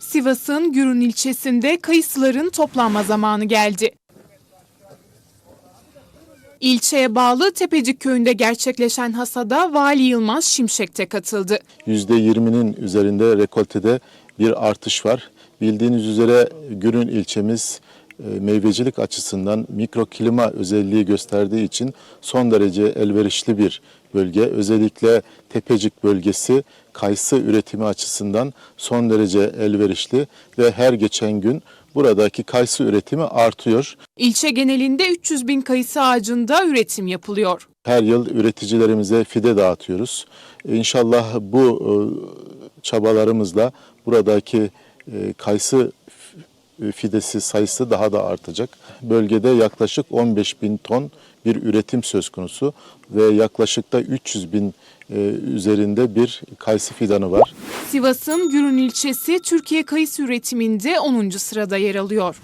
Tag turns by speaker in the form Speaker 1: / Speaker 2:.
Speaker 1: Sivas'ın Gürün ilçesinde kayısıların toplanma zamanı geldi. İlçeye bağlı Tepecik köyünde gerçekleşen hasada Vali Yılmaz Şimşek de katıldı.
Speaker 2: %20'nin üzerinde rekoltede bir artış var. Bildiğiniz üzere Gürün ilçemiz meyvecilik açısından mikroklima özelliği gösterdiği için son derece elverişli bir bölge. Özellikle Tepecik bölgesi kayısı üretimi açısından son derece elverişli ve her geçen gün buradaki kayısı üretimi artıyor.
Speaker 1: İlçe genelinde 300 bin kayısı ağacında üretim yapılıyor.
Speaker 2: Her yıl üreticilerimize fide dağıtıyoruz. İnşallah bu e, çabalarımızla buradaki e, kayısı fidesi sayısı daha da artacak. Bölgede yaklaşık 15 bin ton bir üretim söz konusu ve yaklaşık da 300 bin e, üzerinde bir kayısı fidanı var.
Speaker 1: Sivas'ın Gürün ilçesi Türkiye kayısı üretiminde 10. sırada yer alıyor.